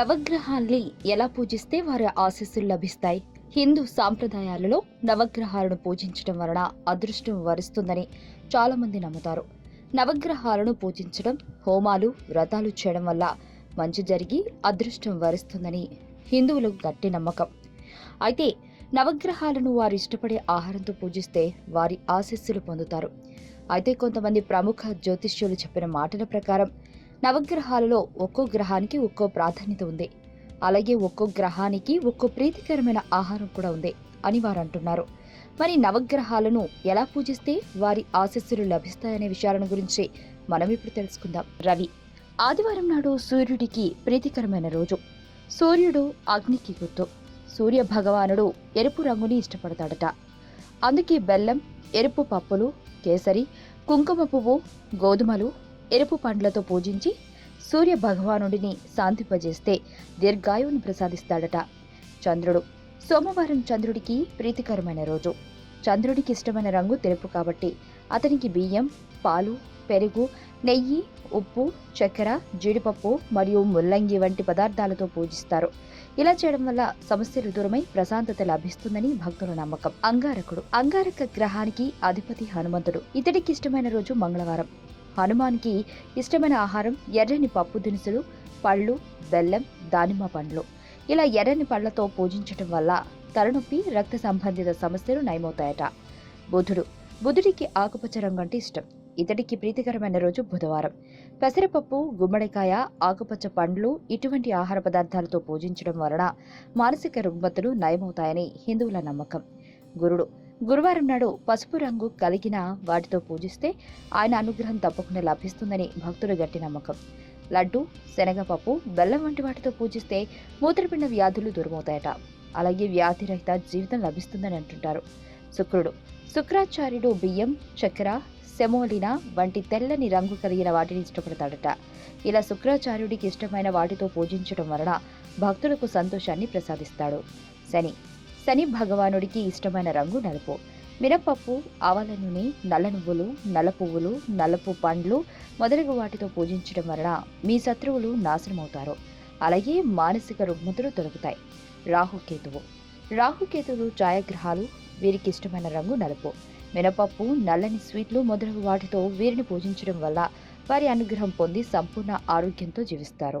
నవగ్రహాల్ని ఎలా పూజిస్తే వారి ఆశీస్సులు లభిస్తాయి? హిందూ సాంప్రదాయాలలో నవగ్రహాలను పూజించడం వలన అదృష్టం వరిస్తుందని చాలామంది నమ్ముతారు. నవగ్రహాలను పూజించడం హోమాలు వ్రతాలు చేయడం వల్ల మంచి జరిగి అదృష్టం వరిస్తుందని హిందువులకు గట్టి నమ్మకం. అయితే నవగ్రహాలను వారు ఇష్టపడే ఆహారంతో పూజిస్తే వారి ఆశీస్సులు పొందుతారు. అయితే కొంతమంది ప్రముఖ జ్యోతిష్యులు చెప్పిన మాటల ప్రకారం నవగ్రహాలలో ఒక్కో గ్రహానికి ఒక్కో ప్రాధాన్యత ఉంది. అలాగే ఒక్కో గ్రహానికి ఒక్కో ప్రీతికరమైన ఆహారం కూడా ఉంది అని వారు అంటున్నారు. మరి నవగ్రహాలను ఎలా పూజిస్తే వారి ఆశస్సులు లభిస్తాయనే విషయాలను గురించి మనం ఇప్పుడు తెలుసుకుందాం. రవి ఆదివారం నాడు సూర్యుడికి ప్రీతికరమైన రోజు. సూర్యుడు అగ్నికి గుర్తు. సూర్య భగవానుడు ఎరుపు రంగుని ఇష్టపడతాడట. అందుకే బెల్లం ఎరుపు పప్పులు కేసరి కుంకుమ పువ్వు గోధుమలు ఎరుపు పండ్లతో పూజించి సూర్య భగవానుడిని శాంతింపజేస్తే దీర్ఘాయువుని ప్రసాదిస్తాడట చంద్రుడు. సోమవారం చంద్రుడికి ప్రీతికరమైన రోజు. చంద్రుడికి ఇష్టమైన రంగు తెలుపు కాబట్టి అతనికి బియ్యం పాలు పెరుగు నెయ్యి ఉప్పు చక్కెర జీడిపప్పు మరియు ముల్లంగి వంటి పదార్థాలతో పూజిస్తారు. ఇలా చేయడం వల్ల సమస్యలు దూరమై ప్రశాంతత లభిస్తుందని భక్తుల నమ్మకం. అంగారకుడు. అంగారక గ్రహానికి అధిపతి హనుమంతుడు. ఇతడికి ఇష్టమైన రోజు మంగళవారం. హనుమాన్కి ఇష్టమైన ఆహారం ఎర్రని పప్పు దినుసులు పళ్ళు బెల్లం దానిమ్మ పండ్లు. ఇలా ఎర్రని పళ్ళతో పూజించటం వల్ల తలనొప్పి రక్త సంబంధిత సమస్యలు నయమవుతాయట. బుధుడు బుధుడికి ఆకుపచ్చ రంగు అంటే ఇష్టం. ఇతడికి ప్రీతికరమైన రోజు బుధవారం. పెసరపప్పు గుమ్మడికాయ ఆకుపచ్చ పండ్లు ఇటువంటి ఆహార పదార్థాలతో పూజించడం వలన మానసిక రుగ్మతులు నయమవుతాయని హిందువుల నమ్మకం. గురుడు గురువారం నాడు పసుపు రంగు కలిగిన వాటితో పూజిస్తే ఆయన అనుగ్రహం తప్పకుండా లభిస్తుందని భక్తుల గట్టి నమ్మకం. లడ్డు శనగపప్పు బెల్లం వంటి వాటితో పూజిస్తే మూత్రపిండ వ్యాధులు దూరమవుతాయట. అలాగే వ్యాధిరహిత జీవితం లభిస్తుందని అంటుంటారు. శుక్రుడు శుక్రాచార్యుడు బియ్యం చక్కెర సెమోలిన వంటి తెల్లని రంగు కలిగిన వాటిని ఇష్టపడతాడట. ఇలా శుక్రాచార్యుడికి ఇష్టమైన వాటితో పూజించడం వలన భక్తులకు సంతోషాన్ని ప్రసాదిస్తాడు. శని శని భగవానుడికి ఇష్టమైన రంగు నలుపు. మినపప్పు ఆవాల నూనె నల్ల నువ్వులు నల్ల పువ్వులు నలుపు పండ్లు మొదలగు వాటితో పూజించడం వలన మీ శత్రువులు నాశనమవుతారు. అలాగే మానసిక రుగ్మతులు తొలగుతాయి. రాహుకేతువు. రాహుకేతువులు ఛాయాగ్రహాలు వీరికి ఇష్టమైన రంగు నలుపు. మినపప్పు నల్లని స్వీట్లు మొదలగు వాటితో వీరిని పూజించడం వల్ల వారి అనుగ్రహం పొంది సంపూర్ణ ఆరోగ్యంతో జీవిస్తారు.